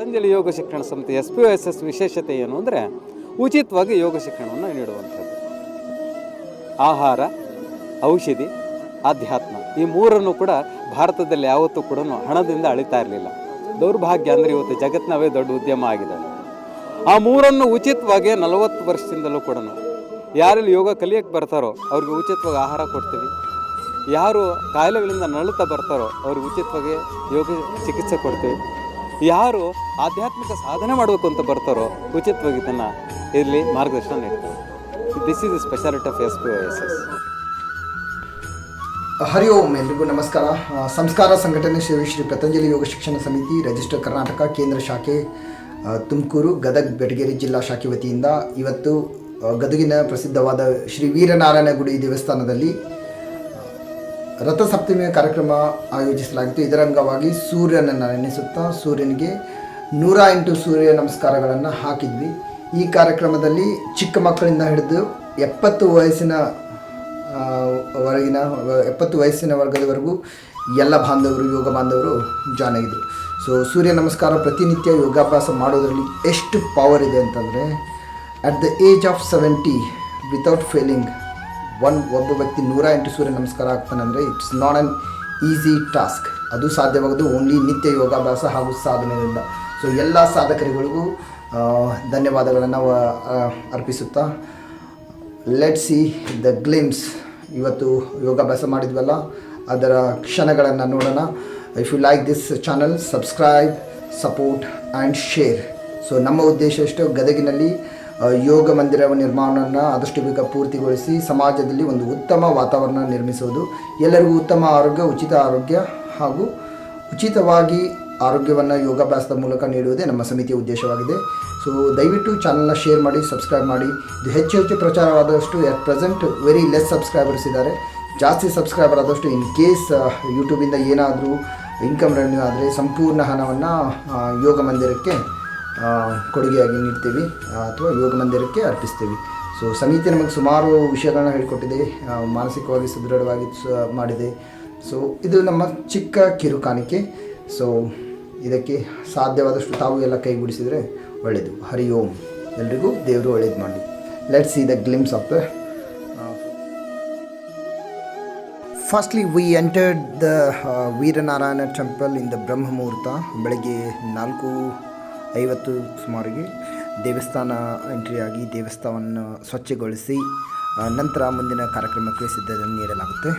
ಪತಂಜಲಿ ಯೋಗ ಶಿಕ್ಷಣ ಸಂಸ್ಥೆ S P S S ವಿಶೇಷತೆ ಏನು ಅಂದರೆ ಉಚಿತವಾಗಿ ಯೋಗ ಶಿಕ್ಷಣವನ್ನು ನೀಡುವಂಥದ್ದು. ಆಹಾರ, ಔಷಧಿ, ಆಧ್ಯಾತ್ಮ ಈ ಮೂರನ್ನು ಕೂಡ ಭಾರತದಲ್ಲಿ ಯಾವತ್ತೂ ಕೂಡ ಹಣದಿಂದ ಅಳಿತಾ ಇರಲಿಲ್ಲ. ದೌರ್ಭಾಗ್ಯ ಅಂದರೆ ಇವತ್ತು ಜಗತ್ತಿನವೇ ದೊಡ್ಡ ಉದ್ಯಮ ಆಗಿದೆ. ಆ ಮೂರನ್ನು ಉಚಿತವಾಗಿ ನಲವತ್ತು ವರ್ಷದಿಂದಲೂ ಕೂಡ ಯಾರಲ್ಲಿ ಯೋಗ ಕಲಿಯಕ್ಕೆ ಬರ್ತಾರೋ ಅವ್ರಿಗೆ ಉಚಿತವಾಗಿ ಆಹಾರ ಕೊಡ್ತೀವಿ. ಯಾರು ಕಾಯಿಲೆಗಳಿಂದ ನರಳುತ್ತಾ ಬರ್ತಾರೋ ಅವ್ರಿಗೆ ಉಚಿತವಾಗಿ ಯೋಗ ಚಿಕಿತ್ಸೆ ಕೊಡ್ತೀವಿ. ಯಾರು ಆಧ್ಯಾತ್ಮಿಕ ಸಾಧನೆ ಮಾಡಬೇಕು ಅಂತ ಬರ್ತಾರೋ ಉಚಿತವಾಗಿ ಇದನ್ನು ಇಲ್ಲಿ ಮಾರ್ಗದರ್ಶನ ನೀಡ್ತಾರೆ. This is speciality of S P S S Hari Om ಎಲ್ರಿಗೂ ನಮಸ್ಕಾರ. ಸಂಸ್ಕಾರ ಸಂಘಟನೆ ಶ್ರೀ ಶ್ರೀ ಪತಂಜಲಿ ಯೋಗ ಶಿಕ್ಷಣ ಸಮಿತಿ, ರಿಜಿಸ್ಟರ್ ಕರ್ನಾಟಕ, ಕೇಂದ್ರ ಶಾಖೆ ತುಮಕೂರು, ಗದಗ, ಬೆಟಗೇರಿ ಜಿಲ್ಲಾ ಶಾಖೆ ವತಿಯಿಂದ ಇವತ್ತು ಗದಗಿನ ಪ್ರಸಿದ್ಧವಾದ ಶ್ರೀ ವೀರನಾರಾಯಣ ಗುಡಿ ದೇವಸ್ಥಾನದಲ್ಲಿ ರಥಸಪ್ತಮಿಯ ಕಾರ್ಯಕ್ರಮ ಆಯೋಜಿಸಲಾಗಿತ್ತು. ಇದರ ಅಂಗವಾಗಿ ಸೂರ್ಯನನ್ನು ನೆನೆಸುತ್ತಾ ಸೂರ್ಯನಿಗೆ ನೂರ ಎಂಟು ಸೂರ್ಯ ನಮಸ್ಕಾರಗಳನ್ನು ಹಾಕಿದ್ವಿ. ಈ ಕಾರ್ಯಕ್ರಮದಲ್ಲಿ ಚಿಕ್ಕ ಮಕ್ಕಳಿಂದ ಹಿಡಿದು ಎಪ್ಪತ್ತು ವಯಸ್ಸಿನ ವರೆಗಿನ, ಎಪ್ಪತ್ತು ವಯಸ್ಸಿನ ವರ್ಗದವರೆಗೂ ಎಲ್ಲ ಬಾಂಧವರು, ಯೋಗ ಬಾಂಧವರು ಜಾಯ್ನ್ ಆಗಿದ್ದರು ಸೊ ಸೂರ್ಯ ನಮಸ್ಕಾರ ಪ್ರತಿನಿತ್ಯ ಯೋಗಾಭ್ಯಾಸ ಮಾಡೋದರಲ್ಲಿ ಎಷ್ಟು ಪವರ್ ಇದೆ ಅಂತಂದರೆ at the age of seventy without failing one, ಒಬ್ಬ ವ್ಯಕ್ತಿ ನೂರ ಎಂಟು Surya Namaskar ಆಗ್ತಾನಂದರೆ it's not an easy task ಅದು ಸಾಧ್ಯವಾಗೋದು ಓನ್ಲಿ ನಿತ್ಯ ಯೋಗಾಭ್ಯಾಸ ಹಾಗೂ ಸಾಧನೆಯಿಂದ ಸೊ ಎಲ್ಲ ಸಾಧಕರುಗಳಿಗೂ ಧನ್ಯವಾದಗಳನ್ನು ಅರ್ಪಿಸುತ್ತಾ ಲೆಟ್ ಸಿ ದ ಗ್ಲಿಮ್ಸ್ ಇವತ್ತು ಯೋಗಾಭ್ಯಾಸ ಮಾಡಿದ್ವಲ್ಲ, ಅದರ ಕ್ಷಣಗಳನ್ನು ನೋಡೋಣ. If you like this channel subscribe support and share so ನಮ್ಮ ಉದ್ದೇಶ ಎಷ್ಟು ಗದಗಿನಲ್ಲಿ ಯೋಗ ಮಂದಿರ ನಿರ್ಮಾಣವನ್ನು ಆದಷ್ಟು ಬೇಗ ಪೂರ್ತಿಗೊಳಿಸಿ ಸಮಾಜದಲ್ಲಿ ಒಂದು ಉತ್ತಮ ವಾತಾವರಣ ನಿರ್ಮಿಸುವುದು ಎಲ್ಲರಿಗೂ ಉತ್ತಮ ಆರೋಗ್ಯ, ಉಚಿತ ಆರೋಗ್ಯ ಹಾಗೂ ಉಚಿತವಾಗಿ ಆರೋಗ್ಯವನ್ನು ಯೋಗಾಭ್ಯಾಸದ ಮೂಲಕ ನೀಡುವುದೇ ನಮ್ಮ ಸಮಿತಿಯ ಉದ್ದೇಶವಾಗಿದೆ. ಸೊ ದಯವಿಟ್ಟು ಚಾನಲ್ನ ಶೇರ್ ಮಾಡಿ ಸಬ್ಸ್ಕ್ರೈಬ್ ಮಾಡಿ. ಇದು ಹೆಚ್ಚು ಹೆಚ್ಚು ಪ್ರಚಾರವಾದಷ್ಟು at present very less subscribers ಇದ್ದಾರೆ. ಜಾಸ್ತಿ ಸಬ್ಸ್ಕ್ರೈಬರ್ ಆದಷ್ಟು ಇನ್ ಕೇಸ್ ಯೂಟ್ಯೂಬಿಂದ ಏನಾದರೂ ಇನ್ಕಮ್ ರೆವೆನ್ಯೂ ಆದರೆ ಸಂಪೂರ್ಣ ಹಣವನ್ನು ಯೋಗ ಮಂದಿರಕ್ಕೆ ಕೊಡುಗೆಯಾಗಿ ನೀಡ್ತೀವಿ ಅಥವಾ ಯೋಗ ಮಂದಿರಕ್ಕೆ ಅರ್ಪಿಸ್ತೀವಿ. ಸೊ ಸಮಿತಿ ನಮಗೆ ಸುಮಾರು ವಿಷಯಗಳನ್ನ ಹೇಳಿಕೊಟ್ಟಿದೆ ಮಾನಸಿಕವಾಗಿ ಸುದೃಢವಾಗಿ ಮಾಡಿದೆ. ಸೊ ಇದು ನಮ್ಮ ಚಿಕ್ಕ ಕಿರು ಕಾಣಿಕೆ ಸೊ ಇದಕ್ಕೆ ಸಾಧ್ಯವಾದಷ್ಟು ತಾವು ಎಲ್ಲ ಕೈಗೂಡಿಸಿದರೆ ಒಳ್ಳೆಯದು ಹರಿ ಓಂ. ಎಲ್ರಿಗೂ ದೇವರು ಒಳ್ಳೇದು ಮಾಡಿ let see the glimpse of the firstly we entered the Veeranarayana temple in the Brahma Muhurta ಬೆಳಗ್ಗೆ ನಾಲ್ಕು ಐವತ್ತು ಸುಮಾರಿಗೆ ದೇವಸ್ಥಾನ ಎಂಟ್ರಿಯಾಗಿ ದೇವಸ್ಥಾನವನ್ನು ಸ್ವಚ್ಛಗೊಳಿಸಿ ನಂತರ ಮುಂದಿನ ಕಾರ್ಯಕ್ರಮಕ್ಕೆ ಸಿದ್ಧತೆ ನೀಡಲಾಗುತ್ತೆ.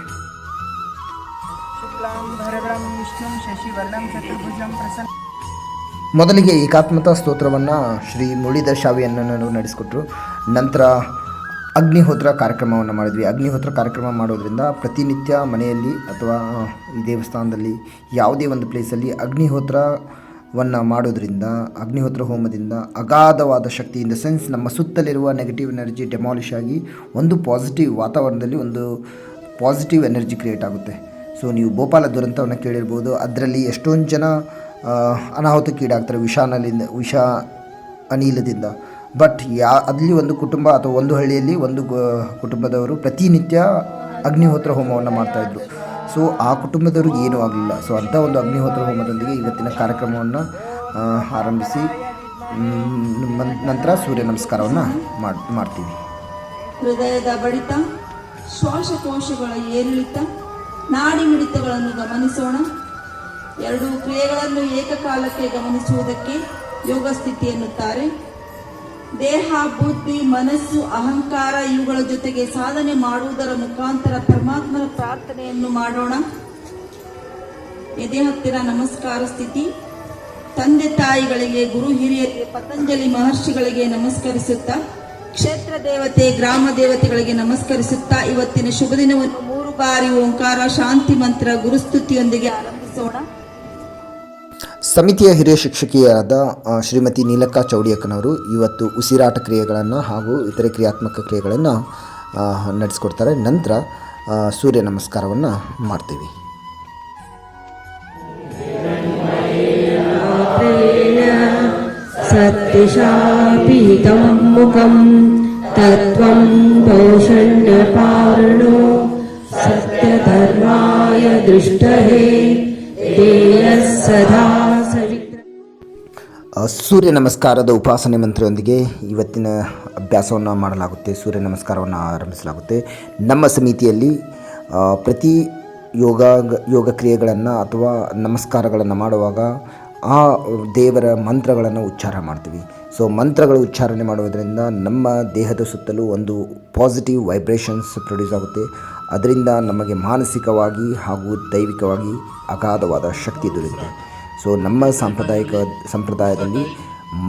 ಮೊದಲಿಗೆ ಏಕಾತ್ಮತಾ ಸ್ತೋತ್ರವನ್ನು ಶ್ರೀ ಮುಳಿದ ಶಾವಿಯನ್ನು ನಡೆಸಿಕೊಟ್ರು. ನಂತರ ಅಗ್ನಿಹೋತ್ರ ಕಾರ್ಯಕ್ರಮವನ್ನು ಮಾಡಿದ್ವಿ. ಅಗ್ನಿಹೋತ್ರ ಕಾರ್ಯಕ್ರಮ ಮಾಡೋದ್ರಿಂದ ಪ್ರತಿನಿತ್ಯ ಮನೆಯಲ್ಲಿ ಅಥವಾ ಈ ದೇವಸ್ಥಾನದಲ್ಲಿ ಯಾವುದೇ ಒಂದು ಪ್ಲೇಸಲ್ಲಿ ಅಗ್ನಿಹೋತ್ರ ಅಗ್ನಿಹೋತ್ರವನ್ನು ಮಾಡೋದ್ರಿಂದ, ಅಗ್ನಿಹೋತ್ರ ಹೋಮದಿಂದ ಅಗಾಧವಾದ ಶಕ್ತಿ ಇನ್ ದ ಸೆನ್ಸ್ ನಮ್ಮ ಸುತ್ತಲಿರುವ ನೆಗೆಟಿವ್ ಎನರ್ಜಿ ಡೆಮಾಲಿಷ್ ಆಗಿ ಒಂದು ಪಾಸಿಟಿವ್ ವಾತಾವರಣದಲ್ಲಿ ಒಂದು ಪಾಸಿಟಿವ್ ಎನರ್ಜಿ ಕ್ರಿಯೇಟ್ ಆಗುತ್ತೆ. ಸೊ ನೀವು ಭೋಪಾಲ ದುರಂತವನ್ನು ಕೇಳಿರ್ಬೋದು. ಅದರಲ್ಲಿ ಎಷ್ಟೊಂದು ಜನ ಅನಾಹುತಕ್ಕೀಡಾಗ್ತಾರೆ ವಿಷಾನಲಿಂದ, ವಿಷ ಅನಿಲದಿಂದ. ಬಟ್ ಯಾ, ಅಲ್ಲಿ ಒಂದು ಕುಟುಂಬ ಅಥವಾ ಒಂದು ಹಳ್ಳಿಯಲ್ಲಿ ಒಂದು ಕುಟುಂಬದವರು ಪ್ರತಿನಿತ್ಯ ಅಗ್ನಿಹೋತ್ರ ಹೋಮವನ್ನು ಮಾಡ್ತಾಯಿದ್ರು ಸೊ ಆ ಕುಟುಂಬದವ್ರಿಗೆ ಏನೂ ಆಗಲಿಲ್ಲ. ಸೊ ಅಂಥ ಒಂದು ಅಗ್ನಿಹೋತ್ರ ಹೋಮದೊಂದಿಗೆ ಇವತ್ತಿನ ಕಾರ್ಯಕ್ರಮವನ್ನು ಆರಂಭಿಸಿ ನಂತರ ಸೂರ್ಯ ನಮಸ್ಕಾರವನ್ನು ಮಾಡ್, ಮಾಡ್ತೀವಿ. ಹೃದಯದ ಬಡಿತ, ಶ್ವಾಸಕೋಶಗಳ ಏರಿಳಿತ, ನಾಡಿ ಮಿಡಿತಗಳನ್ನು ಗಮನಿಸೋಣ. ಎರಡು ಕ್ರಿಯೆಗಳನ್ನು ಏಕಕಾಲಕ್ಕೆ ಗಮನಿಸುವುದಕ್ಕೆ ಯೋಗ ಸ್ಥಿತಿ ಎನ್ನುತ್ತಾರೆ ದೇಹ, ಬುದ್ಧಿ, ಮನಸ್ಸು, ಅಹಂಕಾರ ಇವುಗಳ ಜೊತೆಗೆ ಸಾಧನೆ ಮಾಡುವುದರ ಮುಖಾಂತರ ಪರಮಾತ್ಮನ ಪ್ರಾರ್ಥನೆಯನ್ನು ಮಾಡೋಣ. ಎದೆ ಹತ್ತಿರ ನಮಸ್ಕಾರ ಸ್ಥಿತಿ. ತಂದೆ ತಾಯಿಗಳಿಗೆ, ಗುರು ಹಿರಿಯರಿಗೆ, ಪತಂಜಲಿ ಮಹರ್ಷಿಗಳಿಗೆ ನಮಸ್ಕರಿಸುತ್ತಾ, ಕ್ಷೇತ್ರ ದೇವತೆ, ಗ್ರಾಮ ದೇವತೆಗಳಿಗೆ ನಮಸ್ಕರಿಸುತ್ತಾ, ಇವತ್ತಿನ ಶುಭ ದಿನವನ್ನು ಮೂರು ಬಾರಿ ಓಂಕಾರ, ಶಾಂತಿ ಮಂತ್ರ, ಗುರುಸ್ತುತಿಯೊಂದಿಗೆ ಆರಂಭಿಸೋಣ. ಸಮಿತಿಯ ಹಿರಿಯ ಶಿಕ್ಷಕಿಯಾದ ಶ್ರೀಮತಿ ನೀಲಕ್ಕ ಚೌಡಿಯಕ್ಕನವರು ಇವತ್ತು ಉಸಿರಾಟ ಕ್ರಿಯೆಗಳನ್ನು ಹಾಗೂ ಇತರೆ ಕ್ರಿಯಾತ್ಮಕ ಕ್ರಿಯೆಗಳನ್ನು ನಡೆಸ್ಕೊಡ್ತಾರೆ. ನಂತರ ಸೂರ್ಯ ನಮಸ್ಕಾರವನ್ನು ಮಾಡ್ತೀವಿ. ಸದಾ ಸೂರ್ಯ ನಮಸ್ಕಾರದ ಉಪಾಸನೆ ಮಂತ್ರದೊಂದಿಗೆ ಇವತ್ತಿನ ಅಭ್ಯಾಸವನ್ನು ಮಾಡಲಾಗುತ್ತೆ. ಸೂರ್ಯ ನಮಸ್ಕಾರವನ್ನು ಆರಂಭಿಸಲಾಗುತ್ತೆ. ನಮ್ಮ ಸಮಿತಿಯಲ್ಲಿ ಪ್ರತಿ ಯೋಗ ಯೋಗ ಕ್ರಿಯೆಗಳನ್ನು ಅಥವಾ ನಮಸ್ಕಾರಗಳನ್ನು ಮಾಡುವಾಗ ಆ ದೇವರ ಮಂತ್ರಗಳನ್ನು ಉಚ್ಚಾರ ಮಾಡ್ತೀವಿ. ಸೊ ಮಂತ್ರಗಳು ಉಚ್ಚಾರಣೆ ಮಾಡುವುದರಿಂದ ನಮ್ಮ ದೇಹದ ಸುತ್ತಲೂ ಒಂದು ಪಾಸಿಟಿವ್ ವೈಬ್ರೇಷನ್ಸ್ ಪ್ರೊಡ್ಯೂಸ್ ಆಗುತ್ತೆ. ಅದರಿಂದ ನಮಗೆ ಮಾನಸಿಕವಾಗಿ ಹಾಗೂ ದೈವಿಕವಾಗಿ ಅಗಾಧವಾದ ಶಕ್ತಿ ದೊರೆಯುತ್ತೆ. ಸೊ ನಮ್ಮ ಸಾಂಪ್ರದಾಯಿಕ ಸಂಪ್ರದಾಯದಲ್ಲಿ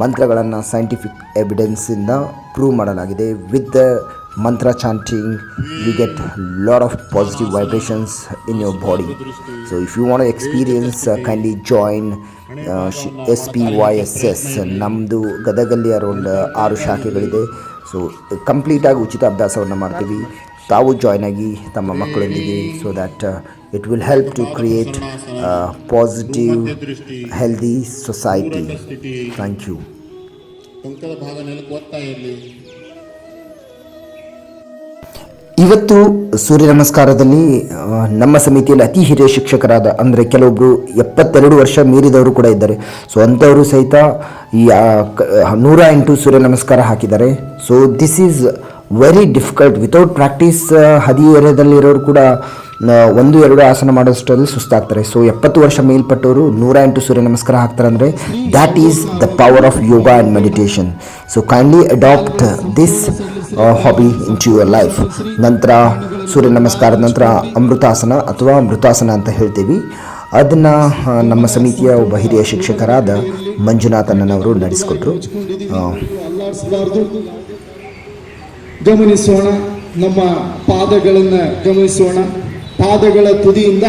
ಮಂತ್ರಗಳನ್ನು ಸೈಂಟಿಫಿಕ್ ಎವಿಡೆನ್ಸಿಂದ ಪ್ರೂವ್ ಮಾಡಲಾಗಿದೆ. With the mantra chanting you get lot of positive vibrations in your body so if you want experience kindly join S P Y S S ನಮ್ಮದು ಗದಗಲ್ಲಿ ಅರೌಂಡ್ ಆರು ಶಾಖೆಗಳಿದೆ. ಸೊ ಕಂಪ್ಲೀಟಾಗಿ ಉಚಿತ ಅಭ್ಯಾಸವನ್ನು ಮಾಡ್ತೀವಿ. ತಾವು ಜಾಯ್ನ್ ಆಗಿ ತಮ್ಮ ಮಕ್ಕಳೊಂದಿಗೆ so that it will help to create a positive, healthy society. Thank you. ಇವತ್ತು ಸೂರ್ಯ ನಮಸ್ಕಾರದಲ್ಲಿ ನಮ್ಮ ಸಮಿತಿಯಲ್ಲಿ ಅತಿ ಹಿರಿಯ ಶಿಕ್ಷಕರಾದ ಅಂದರೆ ಕೆಲವೊಬ್ಬರು ಎಪ್ಪತ್ತೆರಡು ವರ್ಷ ಮೀರಿದವರು ಕೂಡ ಇದ್ದಾರೆ ಸೊ ಅಂಥವರು ಸಹಿತ ಈ ನೂರ ಎಂಟು ಸೂರ್ಯ ನಮಸ್ಕಾರ ಹಾಕಿದ್ದಾರೆ so this is very difficult without practice ಹದಿಹರೆಯದಲ್ಲಿರೋರು ಕೂಡ ಒಂದು, ಎರಡು ಆಸನ ಮಾಡೋಷ್ಟರಲ್ಲಿ ಸುಸ್ತಾಗ್ತಾರೆ. ಸೊ ಎಪ್ಪತ್ತು ವರ್ಷ ಮೇಲ್ಪಟ್ಟವರು ನೂರ ಎಂಟು ಸೂರ್ಯ ನಮಸ್ಕಾರ ಹಾಕ್ತಾರೆ ಅಂದರೆ that is the power of yoga and meditation so kindly adapt this hobby in to your life ನಂತರ, ಸೂರ್ಯ ನಮಸ್ಕಾರದ ನಂತರ ಅಮೃತಾಸನ ಅಥವಾ ಮೃತಾಸನ ಅಂತ ಹೇಳ್ತೀವಿ. ಅದನ್ನು ನಮ್ಮ ಸಮಿತಿಯ ಒಬ್ಬ ಹಿರಿಯ ಶಿಕ್ಷಕರಾದ ಮಂಜುನಾಥಣ್ಣನವರು ನಡೆಸಿಕೊಟ್ರು. ಗಮನಿಸೋಣ, ನಮ್ಮ ಪಾದಗಳನ್ನು ಗಮನಿಸೋಣ. ಪಾದಗಳ ತುದಿಯಿಂದ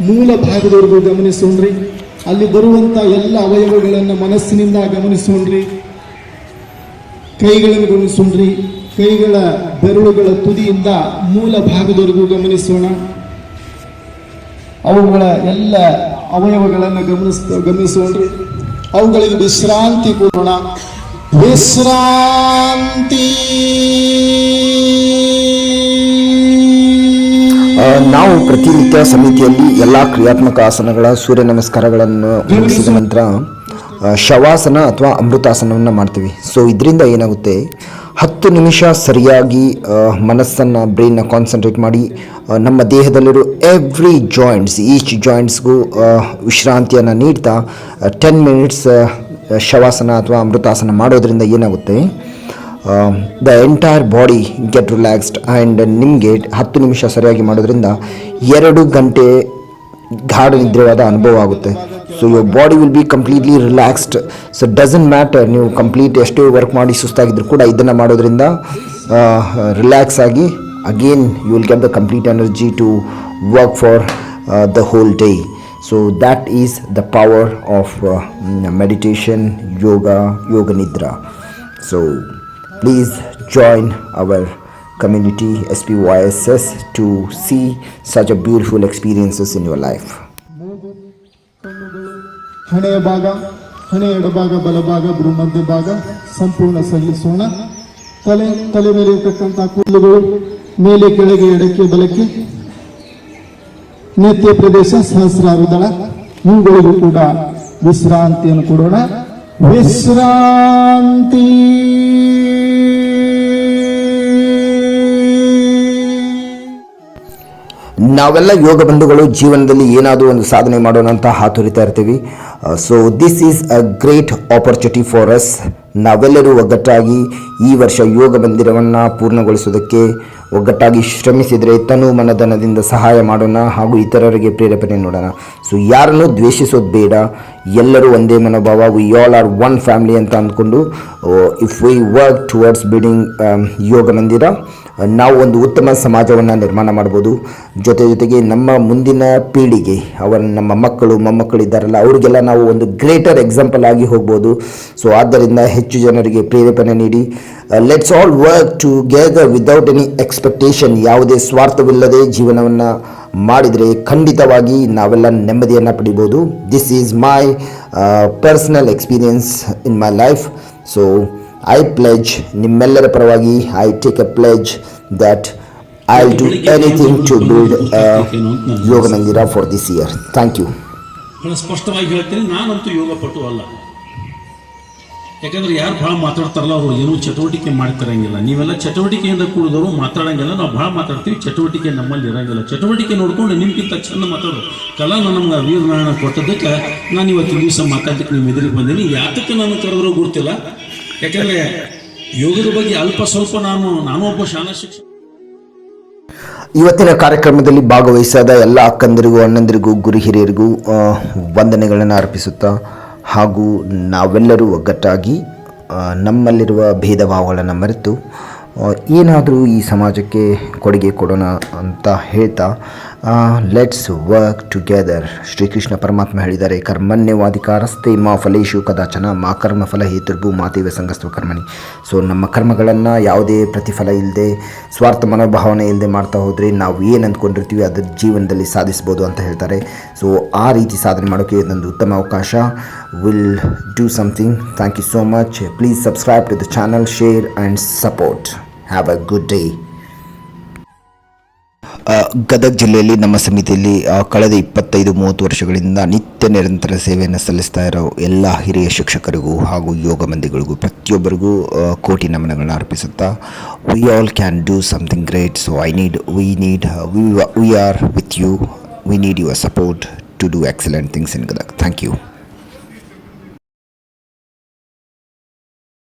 ಮೂಲ ಭಾಗದವರೆಗೂ ಗಮನಿಸೋಣ್ರಿ. ಅಲ್ಲಿ ಬರುವಂತ ಎಲ್ಲ ಅವಯವಗಳನ್ನು ಮನಸ್ಸಿನಿಂದ ಗಮನಿಸೋಣ್ರಿ. ಕೈಗಳನ್ನು ಗಮನಿಸೋಣ್ರಿ. ಕೈಗಳ ಬೆರಳುಗಳ ತುದಿಯಿಂದ ಮೂಲ ಭಾಗದವರೆಗೂ ಗಮನಿಸೋಣ. ಅವುಗಳ ಎಲ್ಲ ಅವಯವಗಳನ್ನು ಗಮನಿಸ್, ಗಮನಿಸೋಣ್ರಿ. ಅವುಗಳಿಗೆ ವಿಶ್ರಾಂತಿ ಕೊಡೋಣ. ವಿಶ್ರಾಂತಿ. ನಾವು ಪ್ರತಿನಿತ್ಯ ಸಮಿತಿಯಲ್ಲಿ ಎಲ್ಲ ಕ್ರಿಯಾತ್ಮಕ ಆಸನಗಳ ಸೂರ್ಯ ನಮಸ್ಕಾರಗಳನ್ನು ಮುಗಿಸಿದ ನಂತರ ಶವಾಸನ ಅಥವಾ ಅಮೃತಾಸನವನ್ನು ಮಾಡ್ತೀವಿ. ಸೊ ಇದರಿಂದ ಏನಾಗುತ್ತೆ, ಹತ್ತು ನಿಮಿಷ ಸರಿಯಾಗಿ ಮನಸ್ಸನ್ನು ಬ್ರೈನ್ನ ಕಾನ್ಸಂಟ್ರೇಟ್ ಮಾಡಿ ನಮ್ಮ ದೇಹದಲ್ಲಿರೋ ಎವ್ರಿ ಜಾಯಿಂಟ್ಸ್ ಈಚ್ ಜಾಯಿಂಟ್ಸ್ಗೂ ವಿಶ್ರಾಂತಿಯನ್ನು ನೀಡ್ತಾ ಟೆನ್ ಮಿನಿಟ್ಸ್ ಶವಾಸನ ಅಥವಾ ಅಮೃತಾಸನ ಮಾಡೋದರಿಂದ ಏನಾಗುತ್ತೆ the entire body get relaxed and ನಿಮಗೆ ಹತ್ತು ನಿಮಿಷ ಸರಿಯಾಗಿ ಮಾಡೋದ್ರಿಂದ ಎರಡು ಗಂಟೆ ಗಾಢ ನಿದ್ರೆವಾದ ಅನುಭವ ಆಗುತ್ತೆ. So your body will be completely relaxed so doesn't matter ನೀವು ಕಂಪ್ಲೀಟ್ ಎಷ್ಟೇ ವರ್ಕ್ ಮಾಡಿ ಸುಸ್ತಾಗಿದ್ದರೂ ಕೂಡ ಇದನ್ನು ಮಾಡೋದ್ರಿಂದ ರಿಲ್ಯಾಕ್ಸ್ ಆಗಿ again you will get the complete energy to work for the whole day so that is the power of meditation yoga yoga nidra so please join our community SPYSS to see such a beautiful experiences in your life. ಹಣೆಯ ಭಾಗ ಹಣೆಯ ಎಡಭಾಗ ಬಲಭಾಗ ಮಧ್ಯ ಭಾಗ ಸಂಪೂರ್ಣ ಸಲ್ಲಿಸೋಣ ತಲೆ ತಲೆ ಮೇಲೆ ಇರತಕ್ಕಂಥ ಕೂದಲುಗಳು ಮೇಲೆ ಕೆಳಗೆ ಎಡಕ್ಕೆ ಬಲಕ್ಕೆ ನೆತ್ತಿಯ ಪ್ರದೇಶ ಸಹಸ್ರಾರುದಳ ಇವುಗಳಿಗೂ ಕೂಡ ವಿಶ್ರಾಂತಿಯನ್ನು ಕೊಡೋಣ ವಿಶ್ರಾಂತಿ ನಾವೆಲ್ಲ ಯೋಗ ಬಂಧುಗಳು, ಜೀವನದಲ್ಲಿ ಏನಾದರೂ ಒಂದು ಸಾಧನೆ ಮಾಡೋಣ ಅಂತ ಹಾತೊರಿತಾ ಇರ್ತೀವಿ. So this is a great opportunity for us ನಾವೆಲ್ಲರೂ ಒಗ್ಗಟ್ಟಾಗಿ ಈ ವರ್ಷ ಯೋಗ ಮಂದಿರವನ್ನು ಪೂರ್ಣಗೊಳಿಸೋದಕ್ಕೆ ಒಗ್ಗಟ್ಟಾಗಿ ಶ್ರಮಿಸಿದರೆ ತನು ಮನಧನದಿಂದ ಸಹಾಯ ಮಾಡೋಣ ಹಾಗೂ ಇತರರಿಗೆ ಪ್ರೇರೇಪಣೆ ನೋಡೋಣ. ಸೊ ಯಾರನ್ನು ದ್ವೇಷಿಸೋದು ಬೇಡ. ಎಲ್ಲರೂ ಒಂದೇ ಮನೋಭಾವ. We all are one family ಅಂತ ಅಂದ್ಕೊಂಡು if we work towards building yoga mandir ನಾವು ಒಂದು ಉತ್ತಮ ಸಮಾಜವನ್ನು ನಿರ್ಮಾಣ ಮಾಡ್ಬೋದು. ಜೊತೆ ಜೊತೆಗೆ ನಮ್ಮ ಮುಂದಿನ ಪೀಳಿಗೆ, ಅವರ ನಮ್ಮ ಮಕ್ಕಳು, ಮೊಮ್ಮಕ್ಕಳು ಇದ್ದಾರಲ್ಲ, ಅವರಿಗೆಲ್ಲ ನಾವು ಒಂದು ಗ್ರೇಟರ್ ಎಕ್ಸಾಂಪಲ್ ಆಗಿ ಹೋಗ್ಬೋದು. ಸೊ ಆದ್ದರಿಂದ ಹೆಚ್ಚು ಜನರಿಗೆ ಪ್ರೇರೇಪಣೆ ನೀಡಿ. Let's all work together without any expectation ಯಾವುದೇ ಸ್ವಾರ್ಥವಿಲ್ಲದೆ ಜೀವನವನ್ನು ಮಾಡಿದರೆ ಖಂಡಿತವಾಗಿ ನಾವೆಲ್ಲ ನೆಮ್ಮದಿಯನ್ನು ಪಡಿಬೋದು. This is my personal experience in my life so I pledge ನಿಮ್ಮೆಲ್ಲರ ಪರವಾಗಿ I take a pledge that I will do anything to build yoga mandir for this year thank you ಸ್ಪಷ್ಟವಾಗಿ ಹೇಳ್ತೀನಿ, ನಾನಂತೂ ಯೋಗ ಪಟು ಅಲ್ಲ. ಯಾಕಂದ್ರೆ ಯಾರು ಭಾಳ ಮಾತಾಡ್ತಾರಲ್ಲ ಅವರು ಏನೂ ಚಟುವಟಿಕೆ ಮಾಡ್ತಿರಂಗಿಲ್ಲ. ನೀವೆಲ್ಲ ಚಟುವಟಿಕೆಯಿಂದ ಕೂಡಿದವರು ಮಾತಾಡಂಗಿಲ್ಲ. ನಾವು ಭಾಳ ಮಾತಾಡ್ತೀವಿ, ಚಟುವಟಿಕೆ ನಮ್ಮಲ್ಲಿ ಇರಂಗಿಲ್ಲ. ಚಟುವಟಿಕೆ ನೋಡ್ಕೊಂಡು ನಿಮ್ಗಿಂತ ಚಂದ ಮಾತಾಡೋದು ಕಲಾ ನಮ್ಗೆ ವೀರನಾರಾಯಣ ಕೊಟ್ಟದಕ್ಕೆ ನಾನು ಇವತ್ತು ದಿವಸ ಮಾತಾಡ್ಲಿಕ್ಕೆ ನಿಮ್ಮ ಎದುರಿಗೆ ಬಂದೀನಿ. ಯಾತಕ್ಕೆ ನಾನು ಕರೆದ್ರೂ ಗೊತ್ತಿಲ್ಲ ಯಾಕಂದ್ರೆ ಯೋಗದ ಬಗ್ಗೆ ಅಲ್ಪ ಸ್ವಲ್ಪ ನಾನು ನಾನು ಒಬ್ಬ ಶಾಲಾ ಶಿಕ್ಷಕ ಇವತ್ತಿನ ಕಾರ್ಯಕ್ರಮದಲ್ಲಿ ಭಾಗವಹಿಸಾದ ಎಲ್ಲ ಅಕ್ಕಂದರಿಗೂ, ಅಣ್ಣಂದಿರಿಗೂ, ಗುರು ಹಿರಿಯರಿಗೂ ವಂದನೆಗಳನ್ನು ಅರ್ಪಿಸುತ್ತಾ ಹಾಗೂ ನಾವೆಲ್ಲರೂ ಒಗ್ಗಟ್ಟಾಗಿ ನಮ್ಮಲ್ಲಿರುವ ಭೇದ ಭಾವಗಳನ್ನು ಮರೆತು ಏನಾದರೂ ಈ ಸಮಾಜಕ್ಕೆ ಕೊಡುಗೆ ಕೊಡೋಣ ಅಂತ ಹೇಳ್ತಾ ಲೆಟ್ಸ್ ವರ್ಕ್ ಟುಗೆದರ್ ಶ್ರೀಕೃಷ್ಣ ಪರಮಾತ್ಮ ಹೇಳಿದ್ದಾರೆ ಕರ್ಮಣ್ಯವಾಧಿಕಾರಸ್ತೆ ಮಾ ಫಲೇಶು ಕದಾಚನ, ಮಾ ಕರ್ಮ ಫಲ ಹೇತುರ್ಭು ಮಾತೇವ ಸಂಗಸ್ತ ಕರ್ಮಣಿ. ಸೊ ನಮ್ಮ ಕರ್ಮಗಳನ್ನು ಯಾವುದೇ ಪ್ರತಿಫಲ ಇಲ್ಲದೆ ಸ್ವಾರ್ಥ ಮನೋಭಾವನೆ ಇಲ್ಲದೆ ಮಾಡ್ತಾ ಹೋದರೆ ನಾವು ಏನು ಅಂದ್ಕೊಂಡಿರ್ತೀವಿ ಅದರ ಜೀವನದಲ್ಲಿ ಸಾಧಿಸ್ಬೋದು ಅಂತ ಹೇಳ್ತಾರೆ. ಸೊ ಆ ರೀತಿ ಸಾಧನೆ ಮಾಡೋಕ್ಕೆ ಇದೊಂದು ಉತ್ತಮ ಅವಕಾಶ. Will do something thank you so much please subscribe to the channel share and support have a good day Gadag ಜಿಲ್ಲೆಯಲ್ಲಿ ನಮ್ಮ ಸಮಿತಿಯಲ್ಲಿ ಕಳೆದ ಇಪ್ಪತ್ತೈದು, ಮೂವತ್ತು ವರ್ಷಗಳಿಂದ ನಿತ್ಯ ನಿರಂತರ ಸೇವೆಯನ್ನು ಸಲ್ಲಿಸ್ತಾ ಇರೋ ಎಲ್ಲ ಹಿರಿಯ ಶಿಕ್ಷಕರಿಗೂ ಹಾಗೂ ಯೋಗ ಮಂದಿಗಳಿಗೂ ಪ್ರತಿಯೊಬ್ಬರಿಗೂ ಕೋಟಿ ನಮನಗಳನ್ನ ಅರ್ಪಿಸುತ್ತಾ we all can do something great so I need we need we are with you we need your support to do excellent things in Gadag thank you